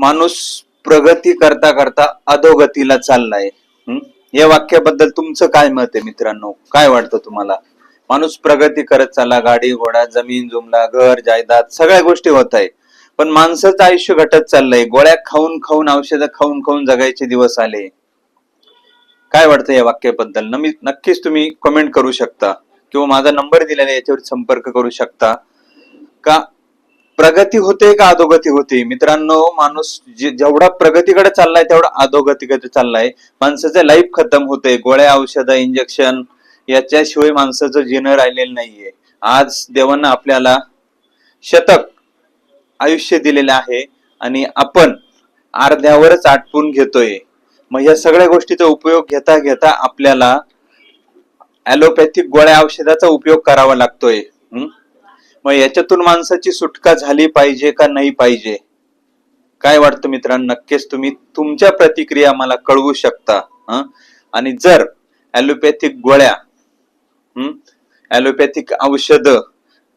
माणूस प्रगती करता करता अधोगतीला चाललाय. या वाक्याबद्दल तुमचं काय मत आहे मित्रांनो? काय वाटतं तुम्हाला? माणूस प्रगती करत चालला गाडी घोडा जमीन जुमला घर जायदाद सगळ्या गोष्टी होत आहे. पण माणसाचं आयुष्य घटत चाललंय. गोळ्या खाऊन खाऊन औषधं खाऊन खाऊन जगायचे दिवस आले. काय वाटतं या वाक्याबद्दल? नमी नक्कीच तुम्ही कमेंट करू शकता. किंवा माझा नंबर दिलेला याच्यावर संपर्क करू शकता. का प्रगती होते का अधोगती होते? मित्रांनो माणूस जेवढा प्रगतीकडे चाललाय तेवढा अधोगतीकडे चाललाय. माणसाचं लाईफ खतम होते गोळ्या औषधं इंजेक्शन याच्याशिवाय माणसाचं जीणं राहिलेलं नाहीये. आज देवानं आपल्याला शतक आयुष्य दिलेलं आहे आणि आपण अर्ध्यावरच आटपून घेतोय. मग या सगळ्या गोष्टीचा उपयोग घेता घेता आपल्याला ॲलोपॅथिक गोळ्या औषधाचा उपयोग करावा लागतोय. मग याच्यातून माणसाची सुटका झाली पाहिजे का नाही पाहिजे? काय वाटतं मित्रांनो? नक्कीच तुम्ही तुमच्या प्रतिक्रिया मला कळवू शकता आणि जर ॲलोपॅथिक गोळ्या ॲलोपॅथिक औषध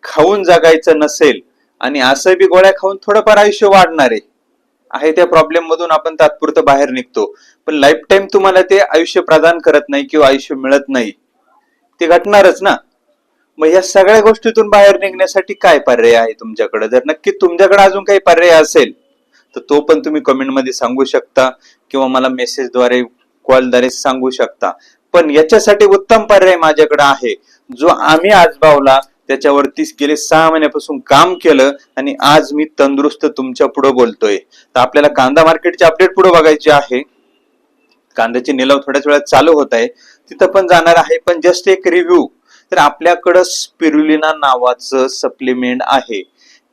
खाऊन जगायचं नसेल आणि असं बी गोळ्या खाऊन थोडंफार आयुष्य वाढणार आहे आहे त्या प्रॉब्लेम मधून आपण तात्पुरतं बाहेर निघतो. पण लाईफ टाईम तुम्हाला ते आयुष्य प्रदान करत नाही किंवा आयुष्य मिळत नाही. ते घटणारच ना. मग या सगळ्या गोष्टीतून बाहेर निघण्यासाठी काय पर्याय आहे तुमच्याकडे? जर नक्की तुमच्याकडे अजून काही पर्याय असेल तर तो पण तुम्ही कमेंटमध्ये सांगू शकता किंवा मला मेसेजद्वारे कॉलद्वारे सांगू शकता. पण याच्यासाठी उत्तम पर्याय माझ्याकडे आहे. जो आम्ही आजमावला त्याच्यावरती गेले सहा महिन्यापासून काम केलं आणि आज मी तंदुरुस्त तुमच्यापुढे बोलतोय. तर आपल्याला कांदा मार्केटचे अपडेट पुढे बघायचे आहे. कांद्याची निलाव थोड्याच वेळात चालू होत आहे. तिथं पण जाणार आहे पण जस्ट एक रिव्ह्यू तर आपल्याकडं स्पिरुलिना नावाचं सप्लिमेंट आहे.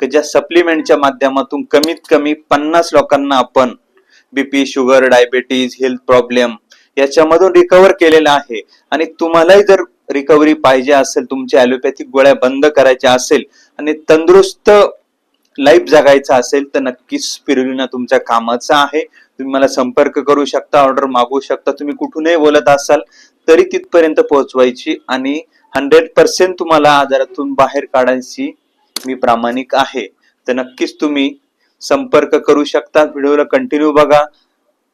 की ज्या सप्लिमेंटच्या माध्यमातून कमीत कमी पन्नास लोकांना आपण BP sugar diabetes health problem याच्यामधून रिकवर केलेलं आहे. आणि तुम्हालाही जर रिकव्हरी पाहिजे असेल तुमच्या ॲलोपॅथिक गोळ्या बंद करायच्या असेल आणि तंदुरुस्त लाईफ जगायचा असेल तर नक्कीच स्पिरुलिना तुमच्या कामाचा आहे. तुम्ही मला संपर्क करू शकता ऑर्डर मागवू शकता. तुम्ही कुठूनही बोलत असाल तरी तिथपर्यंत पोहोचवायची आणि हंड्रेड पर्सेंट तुम्हाला आजारातून बाहेर काढायची मी प्रामाणिक आहे. तर नक्कीच तुम्ही संपर्क करू शकता व्हिडिओला कंटिन्यू बघा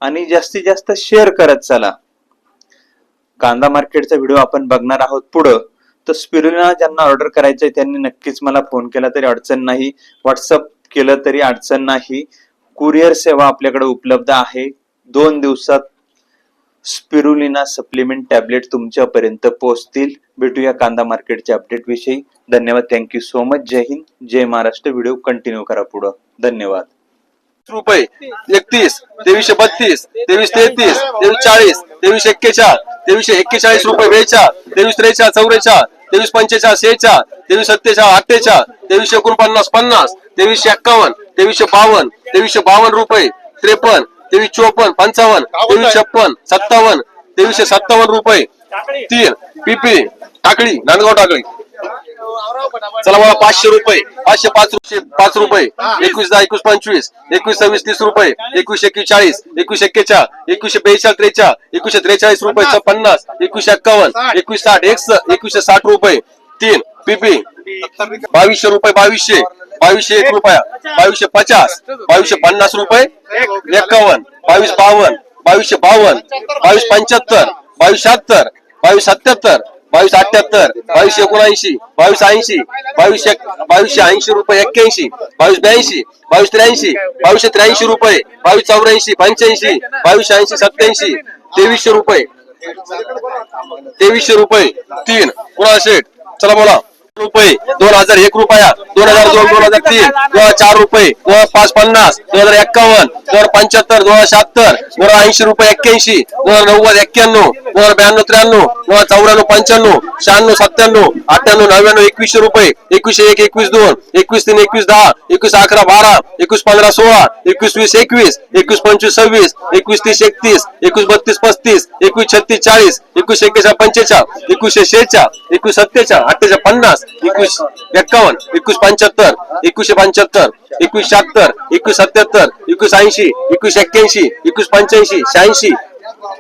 आणि जास्तीत जास्त शेअर करत चला. कांदा मार्केटचा व्हिडिओ आपण बघणार आहोत पुढं. तर स्पिरुलिना ज्यांना ऑर्डर करायचंय त्यांनी नक्कीच मला फोन केला तरी अडचण नाही. व्हॉट्सअप केलं तरी अडचण नाही. कुरिअर सेवा आपल्याकडे उपलब्ध आहे. दोन दिवसात स्पिरुलिना सप्लिमेंट टॅबलेट तुमच्यापर्यंत पोहोचतील. भेटूया कांदा मार्केटच्या अपडेट विषयी. धन्यवाद. थँक्यू सो मच जय हिंद. जय महाराष्ट्र. व्हिडिओ कंटिन्यू करा पुढं. धन्यवाद. रुपये एकतीस तेवीसशे बत्तीस तेवीस तेहतीस तेवीस चाळीस तेवीस एक्केचाळ तेवीसशे एक्केचाळीस रुपये बेचाळ तेवीस त्रेचाळ चौरेचाळ तेवीस पंचेचाळ शेचाळ तेवीस सत्तेचाळ अठ्ठेचाळ तेवीसशे एकोणपन्नास पन्नास तेवीसशे एक्कावन्न तेवीसशे बावन्न तेवीसशे बावन्न रुपये त्रेपन्न तेवीस चोपन्न पंचावन्न तेवीस छप्पन सत्तावन्न तेवीसशे सत्तावन्न रुपये. तीन पिपी टाकळी नांदगाव टाकळी. चला मला पाचशे रुपये. पाचशे पाच रुपये पाच रुपये. एकवीस दहा एकवीस पंचवीस. एकवीस सव्वीस तीस रुपये. एकवीस एकवीस चाळीस एकवीस एक्केचाळ एकवीसशे बेचाळ त्रेचाळ. एकवीसशे त्रेचाळीस रुपये पन्नास. एकवीसशे एक्कावन्न एकवीस साठ एक एकवीसशे साठ रुपये. तीन पीपी. बावीसशे रुपये बावीसशे. बावीसशे एक रुपया बावीसशे पचास बावीसशे पन्नास रुपये एक्कावन्न बावीस बावन्न बावीसशे बावन्न बावीस पंच्याहत्तर बावीस शहात्तर बावीस सत्याहत्तर बावीस अठ्याहत्तर बावीस एकोणऐंशी बावीस ऐंशी बावीस बावीसशे ऐंशी रुपये एक्क्याऐंशी बावीस ब्याऐंशी बावीस त्र्याऐंशी बावीसशे त्र्याऐंशी रुपये बावीस चौऱ्याऐंशी पंच्याऐंशी बावीसशे ऐंशी सत्याऐंशी तेवीसशे रुपये तेवीसशे रुपये तीन कुणा शेठ चला बोला. रुपये दोन हजार एक रुपया दोन हजार दोन दोन हजार तीन दोन हजार चार रुपये दोन हजार पाच पन्नास दोन हजार एक्कावन्न दोन हजार पंच्याहत्तर दोन हजार शहात्तर दोन हजार ऐंशी रुपये एक्क्याऐंशी दोन हजार नव्वद एक्क्याण्णव दोन हजार ब्याण्णव त्र्याण्णव दोन हजार चौऱ्याण्णव पंच्याण्णव शहाण्णव सत्त्याण्णव अठ्ठ्याण्णव नव्याण्णव एकवीसशे रुपये एकवीसशे एक एकवीस दोन एकवीस तीन एकवीस दहा एकवीस अकरा बारा एकवीस पंधरा सोळा एकवीस वीस एकवीस एकवीस पंचवीस सव्वीस एकवीस तीस एकतीस एकवीस बत्तीस पस्तीस एकवीस छत्तीस चाळीस एकवीस एक्केचाळ पंचेचाळ एकवीसशे शेहेचाळ एकवीस सत्तेचाळ अठ्ठेचाळ पन्नास एकवीस एक्कावन्न एकवीस पंच्याहत्तर एकवीसशे पंच्याहत्तर एकवीस शहात्तर एकवीस सत्याहत्तर एकवीस ऐंशी एकवीस एक्क्याऐंशी एकवीस पंच्याऐंशी शहाऐंशी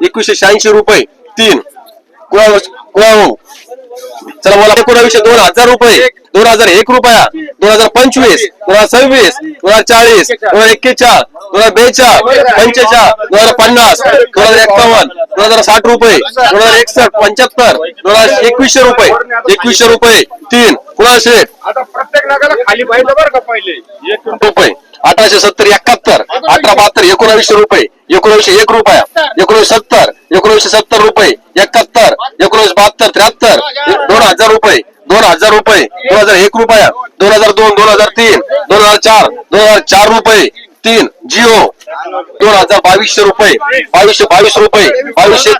एकवीसशे शहाऐंशी रुपये. तीन. कुळा कुणा चला मला एकोणावीसशे दोन हजार रुपये. दोन हजार एक रुपया. दोन हजार पंचवीस. दोन हजार सव्वीस. दोन हजार चाळीस. दोन हजार एक्केचाळ दोन हजार बेचाळ पंचेचाळ दोन हजार पन्नास दोन हजार एक्कावन्न दोन हजार साठ रुपये दोन हजार एकसष्ट पंच्याहत्तर दोन हजार एकवीसशे रुपये एकवीसशे रुपये तीन कुणाल शेठ. आता प्रत्येक नगाला खाली पाहिजे बरं का पहिले. एक रुपये. अठराशे सत्तर एकाहत्तर अठरा बहात्तर एकोणावीसशे रुपये एकोणावीसशे एक रुपया एकोणीसशे सत्तर एकोणीसशे सत्तर रुपये एकाहत्तर एकोणीसशे बहात्तर त्र्याहत्तर दोन हजार रुपये दोन हजार रुपये दोन हजार एक रुपया दोन हजार दोन दोन हजार तीन दोन हजार चार दोन हजार चार रुपये तीन जिओ दोन हजार बावीसशे रुपये बावीसशे बावीस रुपये बावीसशे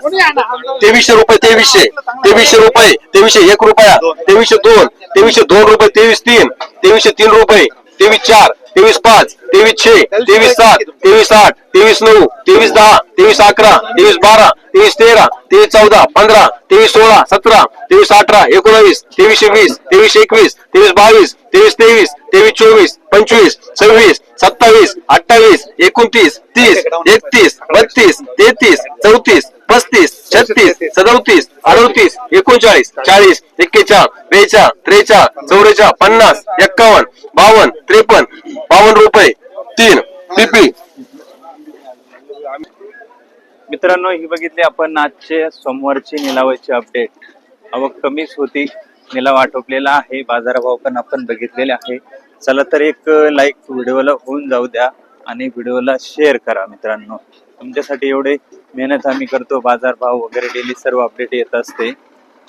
तेवीसशे रुपये तेवीसशे तेवीसशे रुपये तेवीसशे एक रुपया तेवीसशे दोन तेवीसशे दोन रुपये तेवीस तीन तेवीसशे तीन रुपये तेवीस चार तेवीस पाच तेवीस छे तेवीस सात तेवीस आठ तेवीस नऊ तेवीस दहा तेवीस अकरा तेवीस बारा तेवीस तेरा तेवीस चौदा पंधरा तेवीस सोळा सतरा तेवीस अठरा एकोणावीस तेवीसशे वीस तेवीस एकवीस तेवीस बावीस तेवीस तेवीस तेवीस चोवीस पंचवीस सव्वीस सत्तावीस अठ्ठावीस एकोणतीस तीस एकतीस बत्तीस तेहतीस चौतीस पस्तीस छत्तीस सदोतीस अडोतीस एकोणचाळीस चाळीस एक्केचाळ बेचाळ त्रेचाळ चौवेचाळ पन्नास एक्कावन्न बावन्न त्रेपन्न बावन्न रुपये. तीन पीपी मित्रांनो ही बघितली आपण आजचे सोमवारची निलावाची अपडेट आवक कमीच होती. निलाव आटोपलेला आहे. बाजारभाव पण आपण बघितलेले आहे. चला तर एक लाईक व्हिडिओला होऊन जाऊ द्या आणि व्हिडिओला शेअर करा मित्रांनो. तुमच्यासाठी एवढे मेहनत आम्ही करतो बाजारभाव वगैरे डेली सर्व अपडेट येत असते.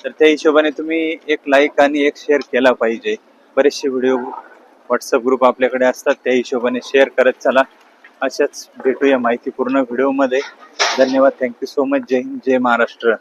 तर त्या हिशोबाने तुम्ही एक लाईक आणि एक शेअर केला पाहिजे. बरेचसे व्हिडिओ व्हॉट्सअप ग्रुप आपल्याकडे असतात त्या हिशोबाने शेअर करत चला. अशाच भेटूया माहितीपूर्ण व्हिडिओमध्ये धन्यवाद थँक्यू सो मच जय हिंद जय महाराष्ट्र.